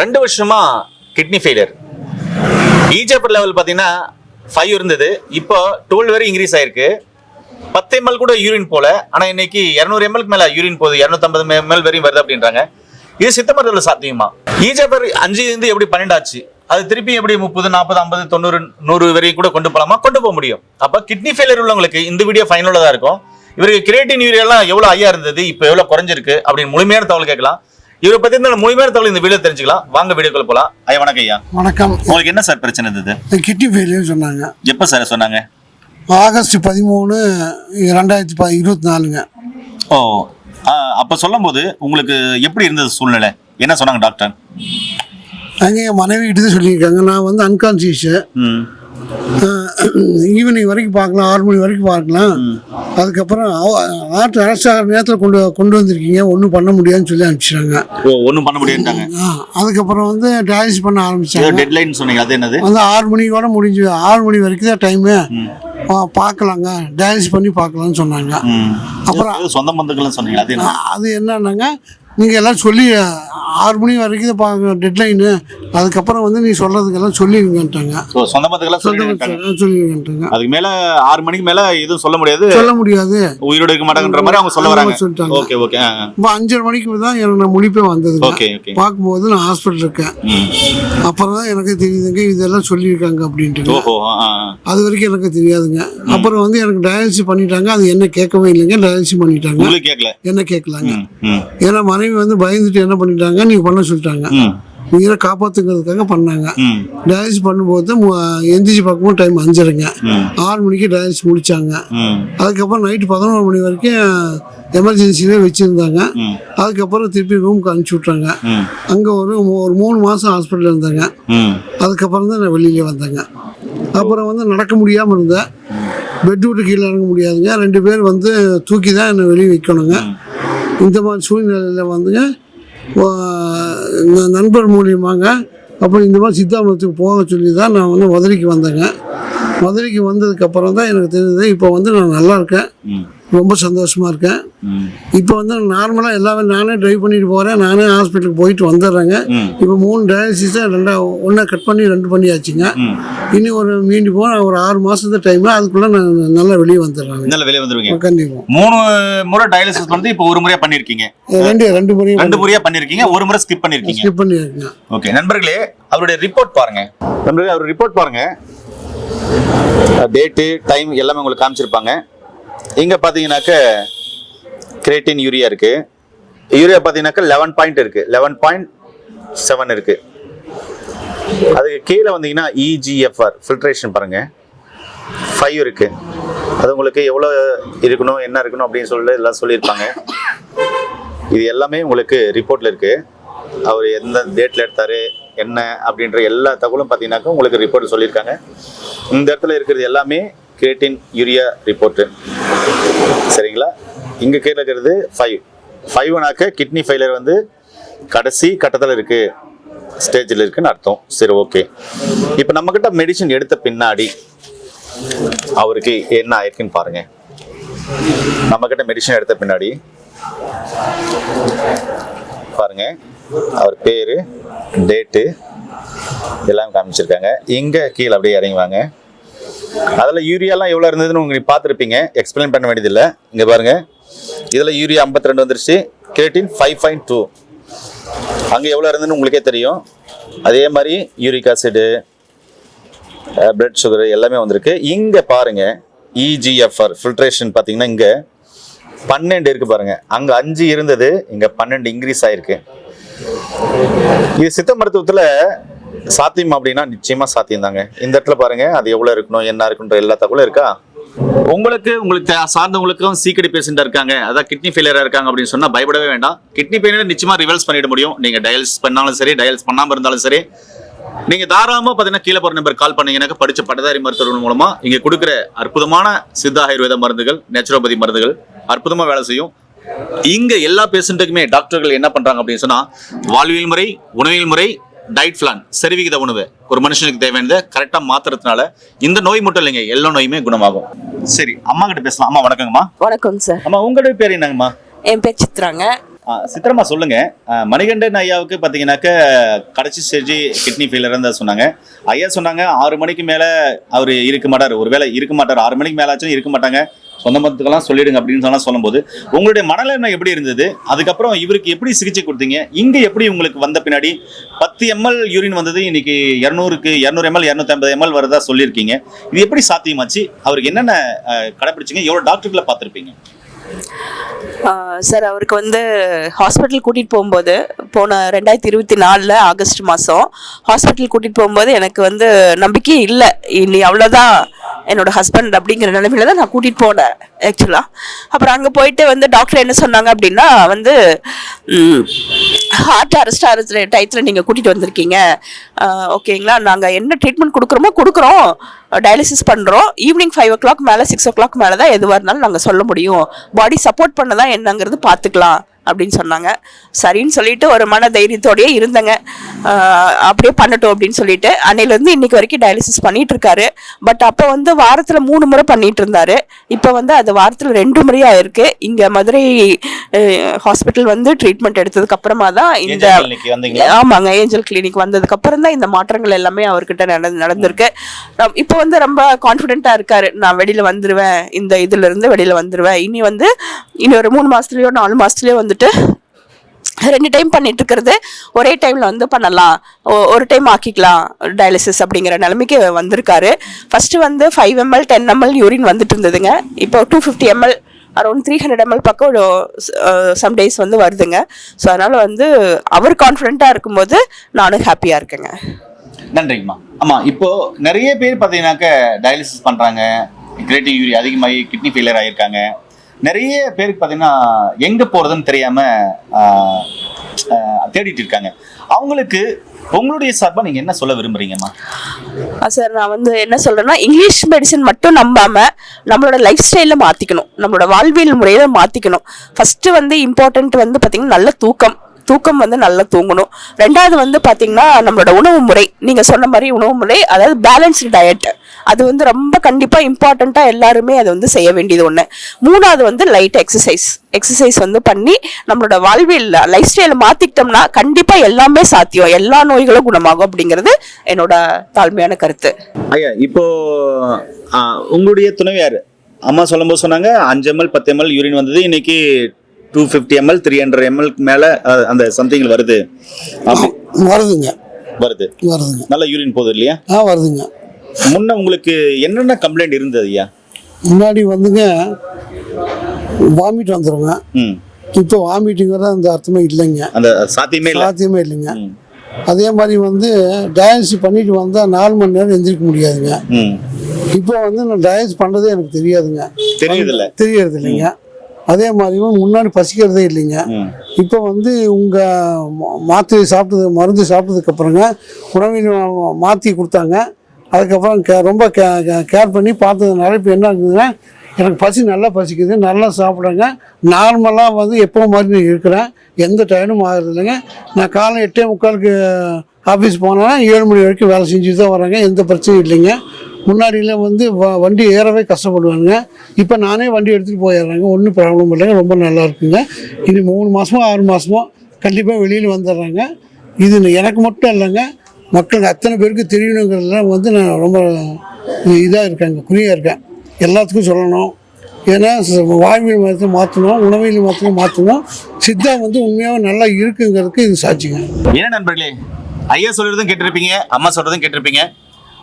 ரெண்டு வருஷமா kidney failure ஈஜப்பர் லெவல் பார்த்தீங்கன்னா ஃபைவ் இருந்தது. இப்போ டுவெல் வரை இன்க்ரீஸ் ஆயிருக்கு. பத்து எம்எல் கூட யூரின் போல. ஆனால் இன்னைக்கு இரநூறு எம்எல்க்கு மேலே யூரின் போகுது. இரநூத்தம்பது எம்எல் வரையும் வருது அப்படின்றாங்க. இது சித்த மருத்துவத்தில் சாத்தியமா ஈஜப்பர் அஞ்சு இருந்து எப்படி பன்னெண்டாச்சு? அது திருப்பி எப்படி முப்பது நாற்பது ஐம்பது தொண்ணூறு நூறு வரையும் கூட கொண்டு போகலாமா கொண்டு போக முடியும். அப்போ கிட்னி ஃபெயிலியர் உள்ளவங்களுக்கு இந்த வீடியோ ஃபைனலாக தான் இருக்கும். இவருக்கு கிரியேட்டின் யூரியெல்லாம் எவ்வளோ ஐயா இருந்தது? இப்போ எவ்வளோ குறைஞ்சிருக்கு? அப்படின்னு முழுமையான தகவல் கேட்கலாம். இவரை பத்தி இந்த முழுமையான தகவல் இந்த வீடியோ தெரிஞ்சுக்கலாம். வாங்க வீடியோக்குள்ள போலாம். ஐயா வணக்கம் ஐயா. வணக்கம். உங்களுக்கு என்ன சார் பிரச்சனை இருந்தது கிட்னி ஃபெயிலியர் சொன்னாங்க. எப்போ சார் சொன்னாங்க? ஆகஸ்ட் பதிமூணு ரெண்டாயிரத்தி ப இருபத்தி நாலுங்க. ஓ அப்ப சொல்லும்போது உங்களுக்கு எப்படி இருந்தது சூழ்நிலை? என்ன சொன்னாங்க டாக்டர்? அங்கே என் மனைவி கிட்ட சொல்லியிருக்காங்க. நான் வந்து அன்கான்சியஸு ம். ஈவினிங் வரைக்கும் பார்க்கலாம் ஆறு மணி வரைக்கும் பார்க்கலாம். அதுக்கப்புறம் ஆர்ட் அரெஸ்ட் ஆகிற நேரத்தில் கொண்டு கொண்டு வந்திருக்கீங்க. ஒன்றும் பண்ண முடியாதுன்னு சொல்லி அனுப்பிச்சிட்டாங்க. ஒன்றும் பண்ண முடியாதுட்டாங்க அதுக்கப்புறம் வந்து டயாலிசிஸ் பண்ண ஆரம்பிச்சாங்க. டெட்லைன் சொன்னீங்க. அது என்னது? வந்து ஆறு மணியோட முடிஞ்சு ஆறு மணி வரைக்கும் தான் டைமு பார்க்கலாங்க. டயாலிசிஸ் பண்ணி பார்க்கலாம்னு சொன்னாங்க. அப்புறம் சொந்த பந்துக்கள்னு சொன்னீங்க அது என்னன்னாங்க நீங்கள் எல்லாம் சொல்லி ஆறு மணி வரைக்கும் தான் பார்க்க டெட்லைனு அதுக்கப்புறம் வந்து நீ சொல்கிறதுக்கெல்லாம் சொல்லிடுங்கன்ட்டாங்க சொந்த சொல்லிட்டாங்க சொல்லிடுங்கன்ட்டாங்க அதுக்கு மேல ஆறு மணிக்கு மேல எதுவும் சொல்ல முடியாது. சொல்ல முடியாது. உயிரோட இருக்க மாட்டாங்கன்ற மாதிரி அவங்க சொல்ல வராங்க. சொல்லிட்டாங்க. ஓகே ஓகே இப்போ அஞ்சரை மணிக்கு தான் எனக்கு நான் முழிப்பே வந்ததுங்க. ஓகே ஓகே பார்க்கும்போது நான் ஹாஸ்பிட்டல் இருக்கேன். அப்புறம் தான் எனக்கு தெரியுதுங்க இதெல்லாம் சொல்லியிருக்காங்க அப்படின்ட்டு. அது வரைக்கும் எனக்கு தெரியாதுங்க. அப்புறம் வந்து எனக்கு டயாலிசிஸ் பண்ணிட்டாங்க. அது என்ன கேட்கவே இல்லைங்க டயாலிசிஸ் பண்ணிட்டாங்க. என்ன கேட்கலாங்க. ஏன்னா மனைவி வந்து பயந்துட்டு என்ன பண்ணிட்டாங்க? நீங்க பண்ண சொல்லிட்டாங்க. உயிரை காப்பாத்துங்கிறதுக்காக பண்ணாங்க. டயாலிசிஸ் பண்ணும்போது எந்திரிச்சு பார்க்கும்போது டைம் அஞ்சரைங்க ஆறு மணிக்கு டயாலிசிஸ் முடிச்சாங்க. அதுக்கப்புறம் நைட்டு பதினோரு மணி வரைக்கும் எமர்ஜென்சிலே வச்சுருந்தாங்க. அதுக்கப்புறம் திருப்பி ரூமுக்கு அனுப்பிச்சி விட்றாங்க ம். அங்கே ஒரு ஒரு மூணு மாதம் ஹாஸ்பிட்டலில் இருந்தாங்க. அதுக்கப்புறம் தான் நான் வெளியிலே வந்தேங்க. அப்புறம் வந்து நடக்க முடியாமல் இருந்தேன். பெட் விட்டு கீழே இறங்க முடியாதுங்க. ரெண்டு பேர் வந்து தூக்கி தான் என்னை வெளியே வைக்கணுங்க. இந்த மாதிரி சூழ்நிலையில் வந்துங்க நண்பர் மூலியமாங்க அப்புறம் இந்த மாதிரி சித்தாமரத்துக்கு போக சொல்லி தான் நான் வந்து மதுரைக்கு வந்தேங்க. மதுரைக்கு வந்ததுக்கப்புறம் தான் எனக்கு தெரிஞ்சது. இப்போ வந்து நான் நல்லா இருக்கேன். ரொம்ப சந்தோஷமாக இருக்கேன். இப்போ வந்து நார்மலாக எல்லாமே நானே ட்ரைவ் பண்ணிட்டு போகிறேன் நானே ஹாஸ்பிட்டலுக்கு போயிட்டு வந்துடுறேங்க. இப்போ மூணு டயாலிசிஸை ரெண்டா ஒன்றா கட் பண்ணி ரெண்டு பண்ணியாச்சுங்க. இனி ஒரு மீண்டு போன ஒரு ஆறு மாதத்து டைமு அதுக்குள்ளே நான் நல்லா வெளியே வந்துடுறாங்க. இதனால வெளியே வந்துருவீங்க. கண்டிப்பாக மூணு முறை டயாலிசிஸ் வந்து இப்போ ஒரு முறையா பண்ணிருக்கீங்க ரெண்டு ரெண்டு முறையும் ரெண்டு முறையா பண்ணிருக்கீங்க ஒரு முறை ஸ்கிப் பண்ணிருக்கீங்க ஸ்கிப் பண்ணியிருக்கேன் ஓகே நண்பர்களே அவருடைய ரிப்போர்ட் பாருங்க. நண்பர்களே அவர் ரிப்போர்ட் பாருங்க. டேட்டு டைம் எல்லாமே உங்களுக்கு காமிச்சிருப்பாங்க. இங்கே பார்த்தீங்கன்னாக்க கிரேட்டின் யூரியா இருக்குது யூரியா பார்த்தீங்கன்னாக்கா லெவன் பாயிண்ட் இருக்குது லெவன் பாயிண்ட் செவன் இருக்குது அதுக்கு கீழே வந்தீங்கன்னா இஜிஎஃப்ஆர் ஃபில்ட்ரேஷன் பாருங்கள் ஃபைவ் இருக்குது அது உங்களுக்கு எவ்வளோ இருக்கணும் என்ன இருக்கணும் அப்படின்னு சொல்லிட்டு எல்லாம் சொல்லியிருப்பாங்க. இது எல்லாமே உங்களுக்கு ரிப்போர்ட்டில் இருக்குது அவர் எந்த டேட்டில் எடுத்தார் என்ன அப்படின்ற எல்லா தகவலும் பார்த்தீங்கன்னாக்கா உங்களுக்கு ரிப்போர்ட் சொல்லியிருக்காங்க. இந்த இடத்துல இருக்கிறது எல்லாமே கிரியேட்டின் யூரியா ரிப்போர்ட்டு சரிங்களா? இங்கே கீழே இருக்கிறது ஃபைவ் ஃபைவ்னாக்க கிட்னி ஃபெயிலியர் வந்து கடைசி கட்டத்தில் இருக்குது ஸ்டேஜில் இருக்குன்னு அர்த்தம். சரி ஓகே இப்போ நம்மக்கிட்ட மெடிசன் எடுத்த பின்னாடி அவருக்கு என்ன ஆயிருக்குன்னு பாருங்கள் நம்மக்கிட்ட மெடிசன் எடுத்த பின்னாடி பாருங்க. அவர் பேரு டேட்டு எல்லாம் காமிச்சிருக்காங்க. எங்க கீழே அப்படியே இறங்குவாங்க அதில் யூரியாலாம் எவ்வளோ இருந்ததுன்னு உங்களுக்கு பார்த்துருப்பீங்க. எக்ஸ்பிளைன் பண்ண வேண்டியதில்லை. இங்கே பாருங்கள் இதில் யூரியா 52 ரெண்டு வந்துருச்சு. கிரேட்டின் ஃபைவ் பாயிண்ட் டூ அங்கே எவ்வளோ இருந்ததுன்னு உங்களுக்கே தெரியும். அதே மாதிரி யூரிக் ஆசிடு பிளட் சுகர் எல்லாமே வந்திருக்கு. இங்கே பாருங்க. இஜிஎஃப்ஆர் ஃபில்ட்ரேஷன் பார்த்தீங்கன்னா இங்கே பன்னெண்டு இருக்குது பாருங்கள் அங்கே அஞ்சு இருந்தது. இங்கே பன்னெண்டு இன்க்ரீஸ் ஆகிருக்கு இது சித்த மருத்துவத்தில் சாத்தியம் அப்படின்னா நிச்சயமா சாத்தியம் தாங்க. இந்த இடத்துல பாருங்க அது எவ்வளவு இருக்கணும் என்ன இருக்குன்ற எல்லா தகவலும் இருக்கா? உங்களுக்கு உங்களுக்கு சார்ந்தவங்களுக்கும் சீக்கிரி பேஷண்டா இருக்காங்க. அதான் கிட்னி ஃபெயிலியரா இருக்காங்க அப்படின்னு சொன்னா பயப்படவே வேண்டாம். கிட்னி ஃபெயிலியர் நிச்சயமா ரிவல்ஸ் பண்ணிட முடியும். நீங்க டயல்ஸ் பண்ணாலும் சரி டயல்ஸ் பண்ணாம இருந்தாலும் சரி. நீங்க தாராளமா பாத்தீங்கன்னா கீழே போற நம்பர் கால் பண்ணீங்கன்னாக்க படிச்ச பட்டதாரி மருத்துவர்கள் மூலமா இங்க கொடுக்குற அற்புதமான சித்த ஆயுர்வேத மருந்துகள் நேச்சுரோபதி மருந்துகள் அற்புதமா வேலை செய்யும். இங்க எல்லா பேஷண்ட்டுக்குமே டாக்டர்கள் என்ன பண்றாங்க அப்படின்னு சொன்னா வாழ்வியல் முறை உணவியல் முறை டயட் பிளான் சரிவிகித உணவு. ஒரு மனுஷனுக்கு தேவையானதை கரெக்டா மாத்துறதுனால இந்த நோய் மட்டும் இல்லைங்க எல்லா நோயுமே குணமாகும். சரி அம்மா கிட்ட பேசலாம். அம்மா வணக்கங்கம்மா. வணக்கம் சார் அம்மா உங்களுடைய பேர் என்னங்கம்மா? என் பேர் சித்ராங்க. சித்திரமா சொல்லுங்க. மணிகண்டன் ஐயாவுக்கு பார்த்தீங்கன்னாக்க கடைசி ஸ்டேஜ் கிட்னி ஃபெயிலியர் தான் சொன்னாங்க. ஐயா சொன்னாங்க ஆறு மணிக்கு மேல அவர் இருக்க மாட்டார். ஒருவேளை இருக்க மாட்டார். ஆறு மணிக்கு மேல ஆச்சும் இருக்க மாட்டாங்க. சொந்த மதத்துக்கெல்லாம் சொல்லிடுங்க அப்படின்னு சொல்லலாம் சொல்லும்போது உங்களுடைய மனநிலைமை எப்படி இருந்தது? அதுக்கப்புறம் இவருக்கு எப்படி சிகிச்சை கொடுத்தீங்க? இங்கே எப்படி உங்களுக்கு வந்த பின்னாடி பத்து எம்எல் யூரின் வந்தது இன்னைக்கு இரநூறுக்கு இரநூறு எம்எல் இரநூத்தி ஐம்பது எம்எல் வரதா சொல்லியிருக்கீங்க. இது எப்படி சாத்தியமாச்சு? அவருக்கு என்னென்ன கடைப்பிடிச்சிங்க? எவ்வளோ டாக்டர்களை பார்த்துருப்பீங்க? சார் அவருக்கு வந்து ஹாஸ்பிட்டல் கூட்டிகிட்டு போகும்போது போன ரெண்டாயிரத்தி இருபத்தி நாலில் ஆகஸ்ட் மாதம் ஹாஸ்பிட்டல் கூட்டிகிட்டு போகும்போது எனக்கு வந்து நம்பிக்கை இல்லை. இனி அவ்வளோதான் என்னோட ஹஸ்பண்ட் அப்படிங்கிற நிலைமையில தான் நான் கூட்டிகிட்டு போனேன் ஆக்சுவலாக அப்புறம் அங்கே போயிட்டு வந்து டாக்டர் என்ன சொன்னாங்க அப்படின்னா வந்து ஹார்ட் அரெஸ்ட் ஆகிற டயத்தில் நீங்கள் கூட்டிகிட்டு வந்திருக்கீங்க. ஓகேங்களா நாங்கள் என்ன ட்ரீட்மெண்ட் கொடுக்குறோமோ கொடுக்குறோம். டயாலிசிஸ் பண்ணுறோம் ஈவினிங் ஃபைவ் ஓ கிளாக் மேலே சிக்ஸ் ஓ கிளாக் மேலே தான் எதுவாக இருந்தாலும் நாங்கள் சொல்ல முடியும். பாடி சப்போர்ட் பண்ண தான் என்னங்கிறது பார்த்துக்கலாம். அப்படின்னு சொன்னாங்க. சரின்னு சொல்லிட்டு ஒரு மன தைரியத்தோடயே இருந்தேங்க அப்படியே பண்ணட்டும் அப்படின்னு சொல்லிட்டு. அன்னையிலேருந்து இன்னைக்கு வரைக்கும் டயாலிசிஸ் பண்ணிட்டு இருக்காரு பட் அப்போ வந்து வாரத்தில் மூணு முறை பண்ணிட்டு இருந்தாரு இப்போ வந்து அது வாரத்தில் ரெண்டு முறையாக இருக்கு. இங்கே மதுரை ஹாஸ்பிட்டல் வந்து ட்ரீட்மெண்ட் எடுத்ததுக்கு அப்புறமா தான் இந்த ஆமாங்க ஏஞ்சல் கிளினிக் வந்ததுக்கு அப்புறம் தான் இந்த மாற்றங்கள் எல்லாமே அவர்கிட்ட நடந்து நடந்திருக்கு. இப்போ வந்து ரொம்ப கான்ஃபிடென்ட்டா இருக்காரு. நான் வெளியில வந்துருவேன். இந்த இதுல இருந்து வெளியில வந்துருவேன். இனி வந்து இனி ஒரு மூணு மாசத்துலயோ நாலு மாசத்துலயோ வந்துட்டு ரெண்டு டைம் பண்ணிட்டு இருக்கிறது ஒரே டைம்ல வந்து பண்ணலாம். ஒ- ஒரு டைம் ஆக்கிக்கலாம் டயாலிசிஸ் அப்படிங்கிற நிலைமைக்கு வந்திருக்காரு. ஃபர்ஸ்ட் வந்து five ML ten ML urine வந்துட்டு இருந்ததுங்க. இப்போ two fifty ML around three hundred ML பக்கம் சம் டேஸ் வந்து வருதுங்க. ஸோ அதனால வந்து அவர் கான்ஃபிடென்ட்டாக இருக்கும்போது நானும் ஹாப்பியாக இருக்கேங்க. நன்றிங்கம்மா. ஆமாம் இப்போ நிறைய பேர் பார்த்தீங்கன்னாக்க டயாலிசிஸ் பண்ணுறாங்க கிரேட்டிங் யூரி அதிகமாகி கிட்னி ஃபெயிலியர் ஆகியிருக்காங்க நிறைய பேருக்கு பார்த்தீங்கன்னா எங்க போறதுன்னு தெரியாம தேடிட்டு இருக்காங்க. அவங்களுக்கு உங்களுடைய சார்பா நீங்க என்ன சொல்ல விரும்புறீங்கம்மா? சார் நான் வந்து என்ன சொல்றேன்னா இங்கிலீஷ் மெடிசன் மட்டும் நம்பாம நம்மளோட லைஃப் ஸ்டைல மாத்திக்கணும். நம்மளோட வாழ்வியல் முறையில மாத்திக்கணும். ஃபர்ஸ்ட் வந்து இம்பார்ட்டன்ட் வந்து பாத்தீங்கன்னா நல்ல தூக்கம். தூக்கம் வந்து நல்லா தூங்கணும். ரெண்டாவது வந்து பாத்தீங்கன்னா நம்மளோட உணவு முறை. நீங்க சொன்ன மாதிரி உணவு முறை அதாவது பேலன்ஸ்டு டயட் அது வந்து ரொம்ப கண்டிப்பா இம்பார்ட்டண்ட்டா எல்லாருமே அதை வந்து செய்ய வேண்டியது ஒண்ணு. மூணாவது வந்து லைட் எக்ஸசைஸ் எக்ஸசைஸ் வந்து பண்ணி நம்மளோட வாழ்வியல் லைஃப் ஸ்டைலை மாத்திக்கிட்டோம்னா கண்டிப்பா எல்லாமே சாத்தியம். எல்லா நோய்களும் குணமாகும் அப்படிங்கிறது என்னோட தாழ்மையான கருத்து. ஐயா இப்போ உங்களுடைய துணைவியார் அம்மா சொல்லும்போது சொன்னாங்க அஞ்சு எம்எல் பத்து எம்எல் யூரின் வந்தது. இன்னைக்கு two fifty ML three hundred எம்எல்க்கு மேல அந்த சம்திங் வருது. வருதுங்க. வருது. வருதுங்க. நல்ல யூரின் போகுது இல்லையா? ஆ வருதுங்க. முன்ன உங்களுக்கு என்னென்ன கம்ப்ளைண்ட் இருந்தது ஐயா? முன்னாடி வந்துங்க வாமிட் வந்துருங்க. இப்போ வாமிட்டுங்கிறது அந்த அர்த்தமே இல்லைங்க. அந்த சாத்தியமே சாத்தியமே இல்லைங்க. அதே மாதிரி வந்து டயாலிசிஸ் பண்ணிட்டு வந்தால் நாலு மணி நேரம் எந்திரிக்க முடியாதுங்க. இப்போ வந்து நான் டயாலிசிஸ் பண்ணுறதே எனக்கு தெரியாதுங்க. தெரியுதில்ல தெரியறது இல்லைங்க. அதே மாதிரியும் முன்னாடி பசிக்கிறதே இல்லைங்க. இப்போ வந்து உங்கள் மாத்திரை சாப்பிட்டது மருந்து சாப்பிட்டதுக்கு அப்புறங்க உணவில் மாற்றி கொடுத்தாங்க. அதுக்கப்புறம் கே ரொம்ப கே கேர் பண்ணி பார்த்ததுனால இப்போ என்ன ஆகுதுன்னா எனக்கு பசி நல்லா பசிக்குது நல்லா சாப்பிட்றேங்க. நார்மலாக வந்து எப்போ மாதிரி நான் இருக்கிறேன். எந்த டைமும் ஆகுறது இல்லைங்க. நான் காலை எட்டே முக்காலுக்கு ஆஃபீஸ் போனேன்னா ஏழு மணி வரைக்கும் வேலை செஞ்சுட்டு தான் வராங்க எந்த பிரச்சனையும் இல்லைங்க. முன்னாடியெலாம் வந்து வ- வண்டி ஏறவே கஷ்டப்படுவாங்க இப்போ நானே வண்டி எடுத்துகிட்டு போயிடுறாங்க. ஒன்றும் ப்ராப்ளம் இல்லைங்க. ரொம்ப நல்லா இருக்குங்க. இனி மூணு மாதமோ ஆறு மாதமோ கண்டிப்பாக வெளியில் வந்துடுறாங்க. இது எனக்கு மட்டும் இல்லைங்க. மக்களுக்கு அத்தனை பேருக்கு தெரியணுங்கிறதுலாம் வந்து நான் ரொம்ப இதாக இருக்கேங்க குறியாக இருக்கேன். எல்லாத்துக்கும் சொல்லணும். ஏன்னா வாழ்வியல் மதத்தை மாற்றணும் உணவியல் மதத்தை மாற்றணும். சித்தா வந்து உண்மையாக நல்லா இருக்குங்கிறதுக்கு இது சாட்சிங்க. என்ன நண்பர்களே ஐயா சொல்கிறதும் கேட்டிருப்பீங்க அம்மா சொல்கிறதும் கேட்டிருப்பீங்க.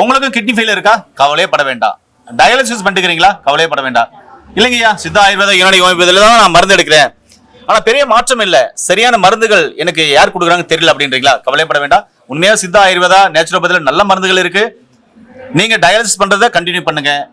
உங்களுக்கும் கிட்னி ஃபெயில் இருக்கா? கவலையே பட வேண்டாம். டயாலிசிஸ் பண்ணிக்கிறீங்களா? கவலையே பட வேண்டாம். இல்லைங்கய்யா சித்தா ஆயுர்வேதா யுனானி ஹோமியோபதியில தான் நான் மருந்து எடுக்கிறேன். ஆனால் பெரிய மாற்றம் இல்லை. சரியான மருந்துகள் எனக்கு யார் கொடுக்குறாங்க தெரியல அப்படின்றீங்களா? கவலைப்பட வேண்டாம். உண்மையா சித்தா ஆயுர்வேதா நேச்சுரோபதியில் நல்ல மருந்துகள் இருக்கு. நீங்க டயாலிசிஸ் பண்றதை கண்டினியூ பண்ணுங்க.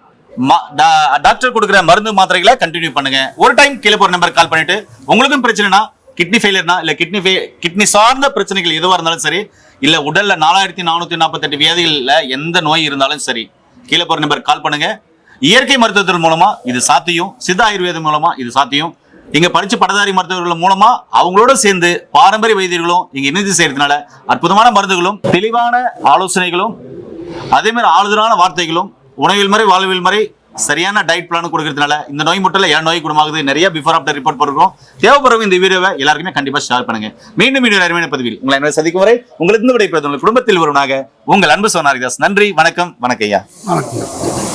மா- டா- டாக்டர் கொடுக்குற மருந்து மாத்திரைகளை கண்டினியூ பண்ணுங்க. ஒரு டைம் கீழே போற நம்பர் கால் பண்ணிட்டு உங்களுக்கும் பிரச்சனைனா கிட்னி ஃபெயிலியர்னா இல்ல கிட்னி கிட்னி சார்ந்த பிரச்சனைகள் எதுவாக இருந்தாலும் சரி இல்ல உடல்ல நாலாயிரத்தி நானூத்தி நாற்பத்தெட்டு வியாதிகள்ல எந்த நோய் இருந்தாலும் சரி கீழே போற நம்பர் கால் பண்ணுங்க. இயற்கை மருத்துவத்தின் மூலமா இது சாத்தியம். சித்த ஆயுர்வேதம் மூலமா இது சாத்தியம். இங்க படிச்ச பட்டதாரி மருத்துவர்கள் மூலமா அவங்களோட சேர்ந்து பாரம்பரிய வைத்தியர்களும் இங்க இணைந்து செய்யறதுனால அற்புதமான மருந்துகளும் தெளிவான ஆலோசனைகளும் அதே மாதிரி ஆளுதலான வார்த்தைகளும் உணவில் முறை வாழ்வியல் முறை சரியான டயட் பிளான் கொடுக்கறதுனால இந்த நோய் மட்டும் ஏன் நோய் குணமாகுது நிறைய பிஃபோர் ஆஃப்டர் ரிப்போர்ட் போடுறோம் தேவைப்படுறவங்க இந்த வீடியோவை எல்லாருக்குமே கண்டிப்பா ஷேர் பண்ணுங்க. மீண்டும் மீண்டும் அருமையான பதிவில் உங்களை என்ன சந்திக்கும் வரை உங்களுக்கு இருந்து விடைபெறுவது உங்கள் குடும்பத்தில் ஒருவனாக உங்கள் அன்பு சோனாரிதாஸ். நன்றி வணக்கம் வணக்கம் ஐயா. வணக்கம்.